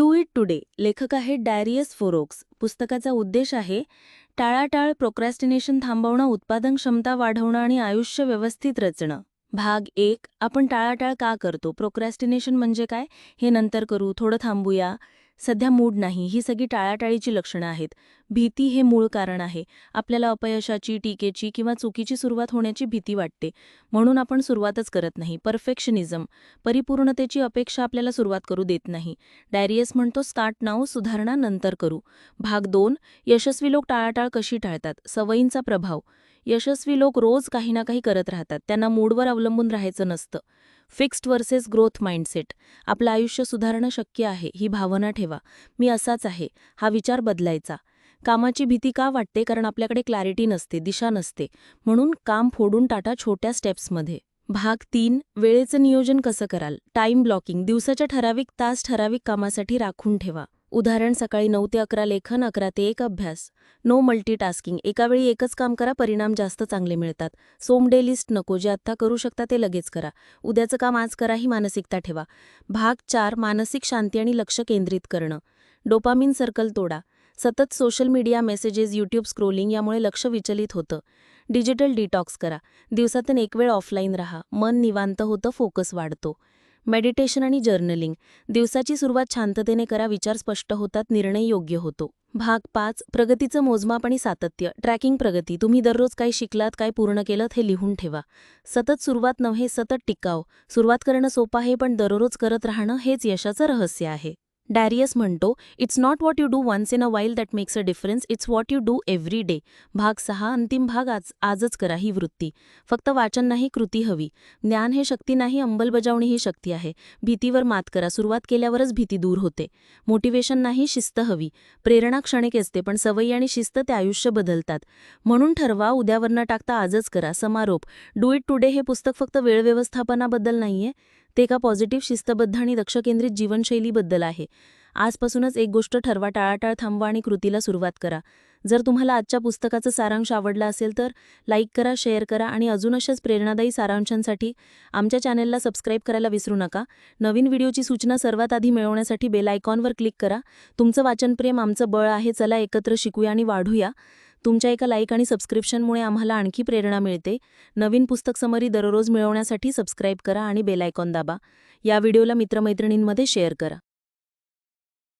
Do it today लेखक आहेत Darius फोरोक्स. पुस्तकाचा उद्देश आहे टाळाटाळ प्रोक्रॅस्टिनेशन थांबवणं उत्पादन क्षमता वाढवणं आणि आयुष्य व्यवस्थित रचणं. भाग एक आपण टाळाटाळ का करतो? प्रोक्रॅस्टिनेशन म्हणजे काय? हे नंतर करू थोडं थांबूया. सध्या मूड नाही. ही सगळी टाळाटाळीची लक्षणं आहेत. भीती हे मूळ कारण आहे. आपल्याला अपयशाची टीकेची किंवा चुकीची सुरुवात होण्याची भीती वाटते. म्हणून आपण सुरुवातच करत नाही. परफेक्शनिझम परिपूर्णतेची अपेक्षा आपल्याला सुरुवात करू देत नाही. डायरियस म्हणतो स्टार्ट नाव सुधारणा नंतर करू. भाग दोन यशस्वी लोक टाळाटाळ कशी टाळतात? सवयींचा प्रभाव. यशस्वी लोक रोज काही ना काही करत राहतात. त्यांना मूडवर अवलंबून राहायचं नसतं. Fixed versus growth mindset. आपलं आयुष्य सुधारणं शक्य आहे ही भावना ठेवा. मी असाच आहे हा विचार बदलायचा. कामाची भीती का वाटते? कारण आपल्याकडे क्लॅरिटी नसते दिशा नसते. म्हणून काम फोडून टाटा छोट्या स्टेप्समध्ये भाग तीन वेळेचं नियोजन कसं कराल? टाइम ब्लॉकिंग दिवसाच्या ठराविक तास ठराविक कामासाठी राखून ठेवा. उदाहरण सकाळी नऊ ते अकरा लेखन अकरा ते एक अभ्यास. No multitasking. एकावेळी एकच काम करा परिणाम जास्त चांगले मिळतात. सोम डे लिस्ट नको जे आत्ता करू शकता ते लगेच करा. उद्याचं काम आज करा ही मानसिकता ठेवा. भाग चार मानसिक शांती आणि लक्ष केंद्रित करणं. डोपामिन सर्कल तोडा. सतत social media messages YouTube scrolling यामुळे लक्ष विचलित होतं. डिजिटल डिटॉक्स करा. दिवसातून एक वेळ ऑफलाईन राहा. मन निवांत होतं फोकस वाढतो. मेडिटेशन आणि जर्नलिंग. दिवसाची सुरुवात शांततेने करा विचार स्पष्ट होतात निर्णय योग्य होतो. भाग पाच प्रगतीचं मोजमाप आणि सातत्य. ट्रॅकिंग प्रगती. तुम्ही दररोज काय शिकलात काय पूर्ण केलं हे लिहून ठेवा. सतत सुरुवात नव्हे सतत टिकाव. सुरुवात करणं सोपं आहे पण दररोज करत राहणं हेच यशाचं रहस्य आहे. डॅरियस म्हणतो it's not what you do once in a while that makes a difference it's what you do every day भाग सहा अंतिम भाग आज आजच करा ही वृत्ती. फक्त वाचन नाही कृती हवी. ज्ञान हे शक्ती नाही अंमलबजावणी ही शक्ती आहे. भीतीवर मात करा. सुरुवात केल्यावरच भीती दूर होते. मोटिवेशन नाही शिस्त हवी. प्रेरणा क्षणिक असते पण सवयी आणि शिस्त ते आयुष्य बदलतात. म्हणून ठरवा उद्यावर न टाकता आजच करा. समारोप. डू इट टुडे हे पुस्तक फक्त वेळ व्यवस्थापनाबद्दल नाहीये. ते एका पॉझिटिव्ह शिस्तबद्ध आणि दक्षकेंद्रित जीवनशैलीबद्दल आहे. आजपासूनच एक गोष्ट ठरवा टाळाटाळ थांबवा आणि कृतीला सुरुवात करा. जर तुम्हाला आजच्या पुस्तकाचं सारांश आवडला असेल तर लाईक करा शेअर करा आणि अजून अशाच प्रेरणादायी सारांशांसाठी आमच्या चॅनेलला सबस्क्राईब करायला विसरू नका. नवीन व्हिडिओची सूचना सर्वात आधी मिळवण्यासाठी बेल आयकॉनवर क्लिक करा. तुमचं वाचनप्रेम आमचं बळ आहे चला एकत्र शिकूया आणि वाढूया. तुमच्या एका लाईक आणि सबस्क्रिप्शनमुळे आम्हाला आणखी प्रेरणा मिळते. नवीन पुस्तक समरी दररोज मिळवण्यासाठी सबस्क्राईब करा आणि बेलायकॉन दाबा. या व्हिडिओला मित्रमैत्रिणींमध्ये शेअर करा.